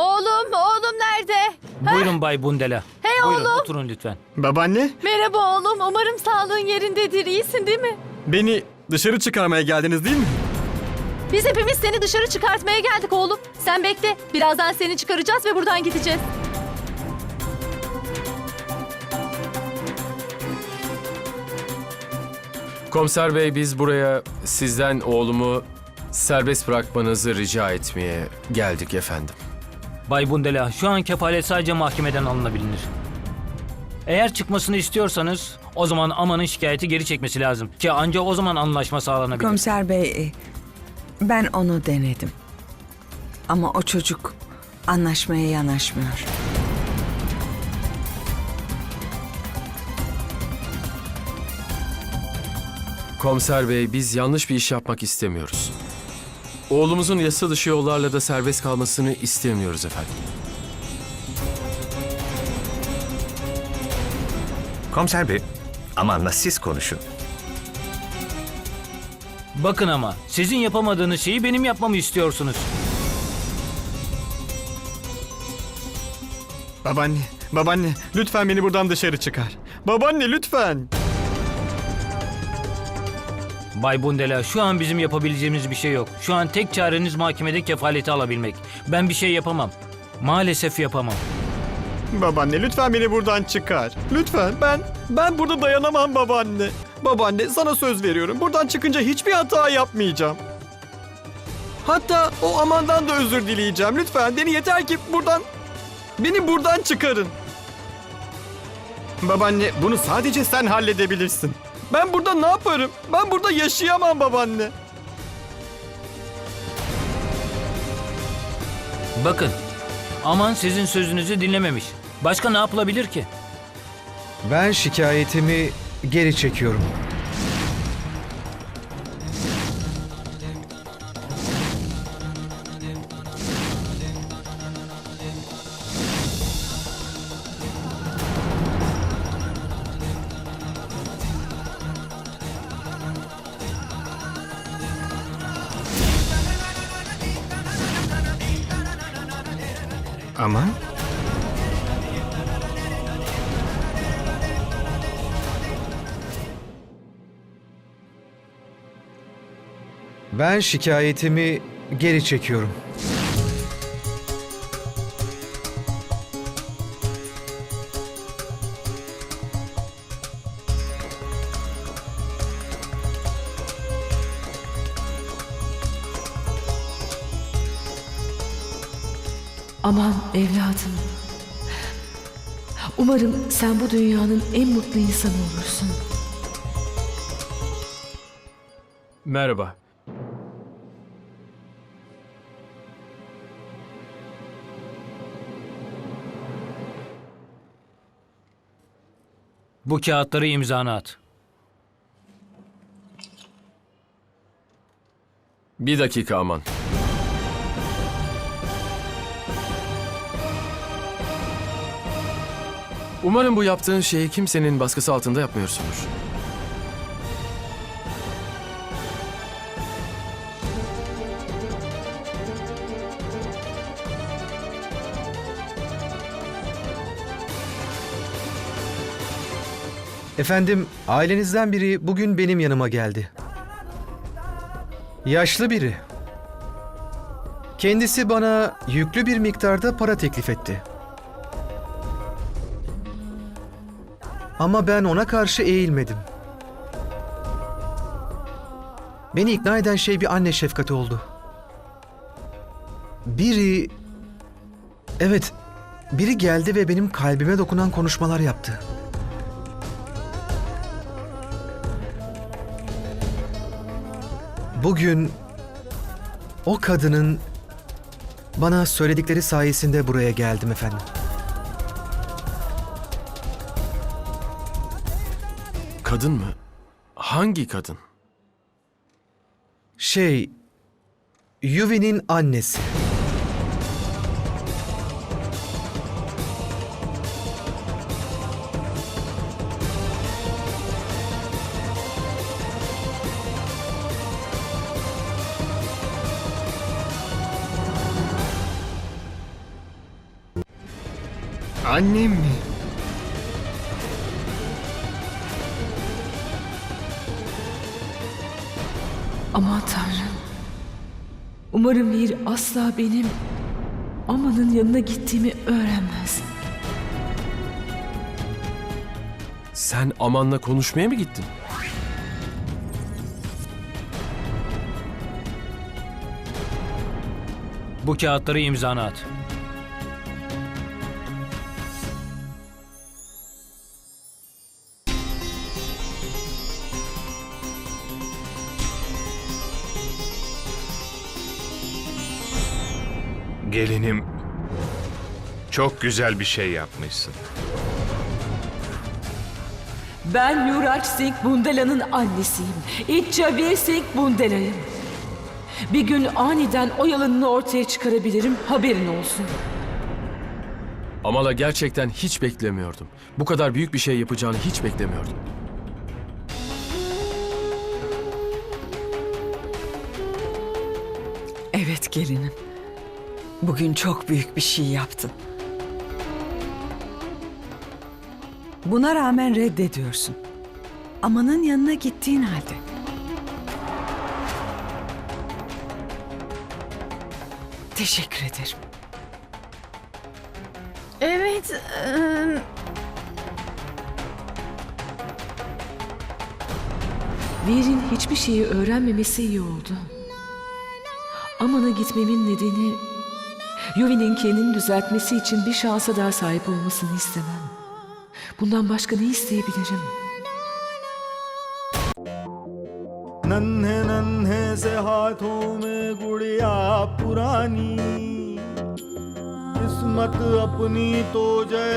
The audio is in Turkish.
Oğlum, oğlum nerede? Buyurun Bay Bundela. Hey Buyurun oğlum. oturun lütfen. Babaanne, Merhaba oğlum. Umarım sağlığın yerindedir. İyisin değil mi? beni dışarı çıkarmaya geldiniz değil mi? Biz hepimiz seni dışarı çıkartmaya geldik oğlum. Sen bekle. Birazdan seni çıkaracağız ve buradan gideceğiz. Komiser bey biz buraya sizden oğlumu serbest bırakmanızı rica etmeye geldik efendim. Bay Bundela, şu an kefalet sadece mahkemeden alınabilir. Eğer çıkmasını istiyorsanız o zaman Aman'ın şikayeti geri çekmesi lazım. Ki ancak o zaman anlaşma sağlanabilir. Komiser bey, e, ben onu denedim. Ama o çocuk anlaşmaya yanaşmıyor. Komiser bey biz yanlış bir iş yapmak istemiyoruz. Oğlumuzun yasa dışı yollarla da serbest kalmasını istemiyoruz efendim. Komiser bey, amanla siz konuşun. Bakın ama sizin yapamadığınız şeyi benim yapmamı istiyorsunuz. Babaanne, babaanne lütfen beni buradan dışarı çıkar. Babaanne lütfen. Bay Bundela, şu an bizim yapabileceğimiz bir şey yok. Şu an tek çareniz mahkemede kefaleti alabilmek. Ben bir şey yapamam. Maalesef yapamam. Babaanne lütfen beni buradan çıkar. Lütfen ben ben burada dayanamam babaanne. Babaanne sana söz veriyorum. Buradan çıkınca hiçbir hata yapmayacağım. Hatta o amandan da özür dileyeceğim. Lütfen beni yeter ki buradan beni buradan çıkarın. Babaanne bunu sadece sen halledebilirsin. Ben burada ne yaparım? Ben burada yaşayamam babaanne. Bakın, Aman sizin sözünüzü dinlememiş. Başka ne yapılabilir ki? Ben şikayetimi geri çekiyorum. Ama Ben şikayetimi geri çekiyorum. Aman evladım. Umarım sen bu dünyanın en mutlu insanı olursun. Merhaba. Bu kağıtları imzana at. Bir dakika aman. Umarım bu yaptığın şeyi kimsenin baskısı altında yapmıyorsundur. Efendim, ailenizden biri bugün benim yanıma geldi. Yaşlı biri. Kendisi bana yüklü bir miktarda para teklif etti. Ama ben ona karşı eğilmedim. Beni ikna eden şey bir anne şefkati oldu. Biri... Evet, biri geldi ve benim kalbime dokunan konuşmalar yaptı. Bugün o kadının bana söyledikleri sayesinde buraya geldim efendim. Kadın mı? Hangi kadın? Şey, Yuvi'nin annesi. Annem mi? Aman Tanrım. Umarım Vir asla benim Aman'ın yanına gittiğimi öğrenmez. Sen Aman'la konuşmaya mı gittin? Bu kağıtları imzana at. Gelinim, çok güzel bir şey yapmışsın. Ben Yuraj Singh Bundela'nın annesiyim. İccavir Singh Bundela'yım. Bir gün aniden o yalanını ortaya çıkarabilirim, haberin olsun. Amala gerçekten hiç beklemiyordum. Bu kadar büyük bir şey yapacağını hiç beklemiyordum. Evet gelinim. Bugün çok büyük bir şey yaptın. Buna rağmen reddediyorsun. Amanın yanına gittiğin halde. Teşekkür ederim. Evet. Vir'in hiçbir şeyi öğrenmemesi iyi oldu. Aman'a gitmemin nedeni Yuvi'nin kendini düzeltmesi için bir şansa daha sahip olmasını istemem. Bundan başka ne isteyebilirim? नन्हे नन्हे से हाथों में गुड़िया पुरानी किस्मत अपनी तो जैसे